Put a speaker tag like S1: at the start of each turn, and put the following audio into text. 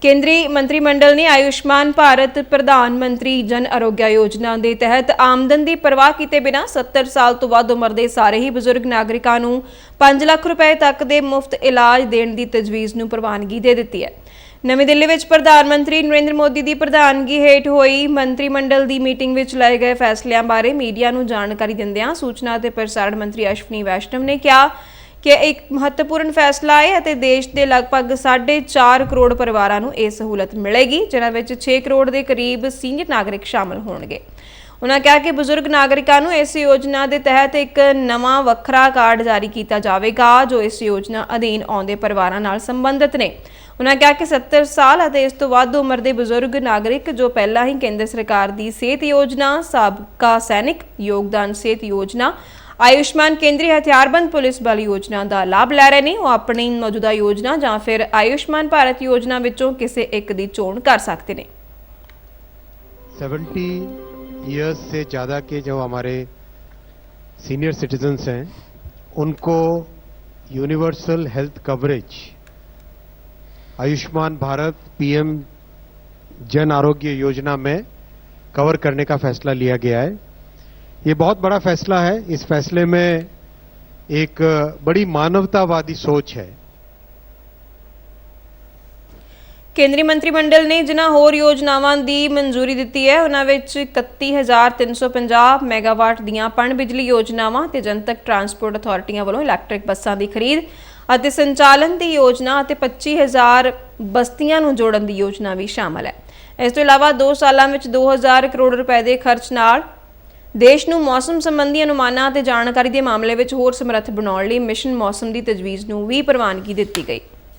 S1: ਕੇਂਦਰੀ ਮੰਤਰੀ ਮੰਡਲ ਨੇ ਆਯੁਸ਼ਮਾਨ ਭਾਰਤ ਪ੍ਰਧਾਨ ਮੰਤਰੀ ਜਨ ਅਰੋਗਿਆ ਯੋਜਨਾ ਦੇ ਤਹਿਤ ਆਮਦਨ ਦੀ ਪਰਵਾਹ ਕੀਤੇ ਬਿਨਾਂ 70 ਸਾਲ ਤੋਂ ਵੱਧ ਉਮਰ ਦੇ ਸਾਰੇ ਹੀ ਬਜ਼ੁਰਗ ਨਾਗਰਿਕਾਂ ਨੂੰ 5 ਲੱਖ ਰੁਪਏ ਤੱਕ ਦੇ ਮੁਫਤ ਇਲਾਜ ਦੇਣ ਦੀ ਤਜਵੀਜ਼ ਨੂੰ ਪ੍ਰਵਾਨਗੀ ਦੇ ਦਿੱਤੀ ਹੈ। ਨਵੀਂ ਦਿੱਲੀ ਵਿੱਚ ਪ੍ਰਧਾਨ ਮੰਤਰੀ ਨਰਿੰਦਰ ਮੋਦੀ ਦੀ ਪ੍ਰਧਾਨਗੀ ਹੇਠ ਹੋਈ ਮੰਤਰੀ ਮੰਡਲ ਦੀ ਮੀਟਿੰਗ ਵਿੱਚ ਲਏ ਗਏ ਫੈਸਲਿਆਂ ਬਾਰੇ ਮੀਡੀਆ ਨੂੰ ਜਾਣਕਾਰੀ ਦਿੰਦਿਆਂ ਸੂਚਨਾ ਅਤੇ ਪ੍ਰਸਾਰਣ ਮੰਤਰੀ ਅਸ਼ਵਨੀ ਵੈਸ਼ਨਵ ਨੇ ਕਿਹਾ ਕਿ ਇਹ ਇੱਕ ਮਹੱਤਵਪੂਰਨ ਫੈਸਲਾ ਹੈ ਅਤੇ ਦੇਸ਼ ਦੇ ਲਗਭਗ 4.5 ਕਰੋੜ ਪਰਿਵਾਰਾਂ ਨੂੰ ਇਹ ਸਹੂਲਤ ਮਿਲੇਗੀ ਜਿਨ੍ਹਾਂ ਵਿੱਚ 6 ਕਰੋੜ ਦੇ ਕਰੀਬ ਸੀਨੀਅਰ ਨਾਗਰਿਕ ਸ਼ਾਮਲ ਹੋਣਗੇ ਉਹਨਾਂ ਕਿਹਾ ਕਿ ਬਜ਼ੁਰਗ ਨਾਗਰਿਕਾਂ ਨੂੰ ਇਸ ਯੋਜਨਾ ਦੇ ਤਹਿਤ ਇੱਕ ਨਵਾਂ ਵੱਖਰਾ ਕਾਰਡ ਜਾਰੀ ਕੀਤਾ ਜਾਵੇਗਾ ਜੋ ਇਸ ਯੋਜਨਾ ਅਧੀਨ ਆਉਂਦੇ ਪਰਿਵਾਰਾਂ ਨਾਲ ਸੰਬੰਧਿਤ ਨੇ ਉਹਨਾਂ ਕਿਹਾ ਕਿ 70 ਸਾਲ ਅਤੇ ਇਸ ਤੋਂ ਵੱਧ ਉਮਰ ਦੇ ਬਜ਼ੁਰਗ ਨਾਗਰਿਕ ਜੋ ਪਹਿਲਾਂ ਹੀ ਕੇਂਦਰ ਸਰਕਾਰ ਦੀ ਸਿਹਤ ਯੋਜਨਾ ਸਾਬਕਾ ਸੈਨਿਕ ਯੋਗਦਾਨ ਸਿਹਤ ਯੋਜਨਾ आयुष्मान केंद्रीय हथियारबंद पुलिस बल योजना का लाभ ਲੈ रहे हैं वो अपनी मौजूदा योजना या फिर आयुष्मान भारत योजना किसी एक ਇੱਕ ਦੀ ਚੋਣ सकते ने
S2: 70 ईयर्स से ज़्यादा के जो हमारे सीनियर सिटीजन्स हैं उनको universal health coverage Ayushman Bharat PM Jan Arogya योजना में कवर करने का फैसला लिया गया है ये बहुत बड़ा फैसला है इस फैसले में एक बड़ी मानवतावादी सोच है
S1: ਕੇਂਦਰੀ ਮੰਤਰੀ ਮੰਡਲ ਨੇ ਜਿਨ੍ਹਾਂ ਹੋਰ ਯੋਜਨਾਵਾਂ ਦੀ ਮਨਜ਼ੂਰੀ ਦਿੱਤੀ ਹੈ ਉਹਨਾਂ ਵਿੱਚ 31350 ਮੈਗਾਵਾਟ ਦੀਆਂ ਪਣ ਬਿਜਲੀ ਯੋਜਨਾਵਾਂ ਤੇ ਜਨਤਕ ਟਰਾਂਸਪੋਰਟ ਅਥਾਰਟੀਆਂ ਵੱਲੋਂ ਇਲੈਕਟ੍ਰਿਕ ਬੱਸਾਂ ਦੀ ਖਰੀਦ ਅਤੇ ਸੰਚਾਲਨ ਦੀ ਯੋਜਨਾ ਅਤੇ 25000 ਬਸਤੀਆਂ ਨੂੰ ਜੋੜਨ ਦੀ ਯੋਜਨਾ ਵੀ ਸ਼ਾਮਲ ਹੈ ਇਸ ਤੋਂ ਇਲਾਵਾ 2 ਸਾਲਾਂ ਵਿੱਚ 2000 ਕਰੋੜ ਰੁਪਏ ਦੇ ਖਰਚ ਨਾਲ ਦੇਸ਼ ਨੂੰ ਮੌਸਮ ਸੰਬੰਧੀ ਅਨੁਮਾਨਾਂ ਅਤੇ ਜਾਣਕਾਰੀ ਦੇ ਮਾਮਲੇ ਵਿੱਚ ਹੋਰ ਸਮਰੱਥ ਬਣਾਉਣ ਲਈ ਮਿਸ਼ਨ ਮੌਸਮ ਦੀ ਤਜਵੀਜ਼ ਨੂੰ ਵੀ ਪ੍ਰਵਾਨਗੀ ਦਿੱਤੀ ਗਈ